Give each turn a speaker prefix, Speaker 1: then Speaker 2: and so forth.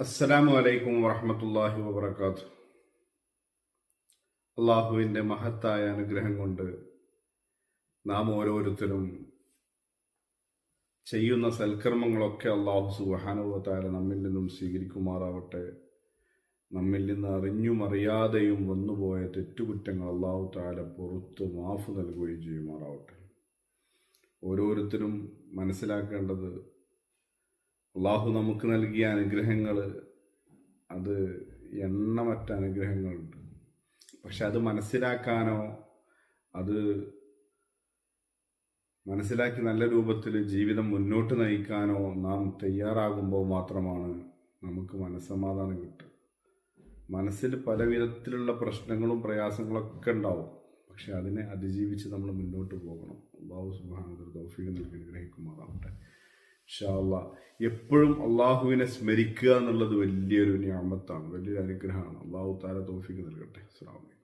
Speaker 1: അസ്സലാമു അലൈക്കും വറഹമത്തല്ലാഹി വബർക്കാത്തു അള്ളാഹുവിന്റെ മഹത്തായ അനുഗ്രഹം കൊണ്ട് നാം ഓരോരുത്തരും ചെയ്യുന്ന സൽക്കർമ്മങ്ങളൊക്കെ അള്ളാഹു സുഹാനുഭവത്തായ നമ്മിൽ നിന്നും സ്വീകരിക്കുമാറാവട്ടെ. നമ്മിൽ നിന്ന് അറിഞ്ഞും അറിയാതെയും വന്നുപോയ തെറ്റുകുറ്റങ്ങൾ അള്ളാഹു താല പുറത്ത് മാഫ് നൽകുകയും ചെയ്യുമാറാവട്ടെ. ഓരോരുത്തരും മനസ്സിലാക്കേണ്ടത് അള്ളാഹു നമുക്ക് നൽകിയ അനുഗ്രഹങ്ങൾ അത് എണ്ണമറ്റ അനുഗ്രഹങ്ങളുണ്ട്. പക്ഷെ അത് മനസ്സിലാക്കാനോ അത് മനസ്സിലാക്കി നല്ല രൂപത്തിൽ ജീവിതം മുന്നോട്ട് നയിക്കാനോ നാം തയ്യാറാകുമ്പോൾ മാത്രമാണ് നമുക്ക് മനസ്സമാധാനം കിട്ടുക. മനസ്സിൽ പല വിധത്തിലുള്ള പ്രശ്നങ്ങളും പ്രയാസങ്ങളൊക്കെ ഉണ്ടാവും. പക്ഷെ അതിനെ അതിജീവിച്ച് നമ്മൾ മുന്നോട്ട് പോകണം. അള്ളാഹു സുബാനന്ദർ തൗഫീഖ് നൽകി അനുഗ്രഹിക്കുമാറാവട്ടെ. ഷാല്ല എപ്പോഴും അള്ളാഹുവിനെ സ്മരിക്കുക എന്നുള്ളത് വലിയൊരു ഞാമത്താണ് വലിയൊരു അനുഗ്രഹമാണ്. അള്ളാഹു താര തോഫിക്ക് നൽകട്ടെ. അസ്സാം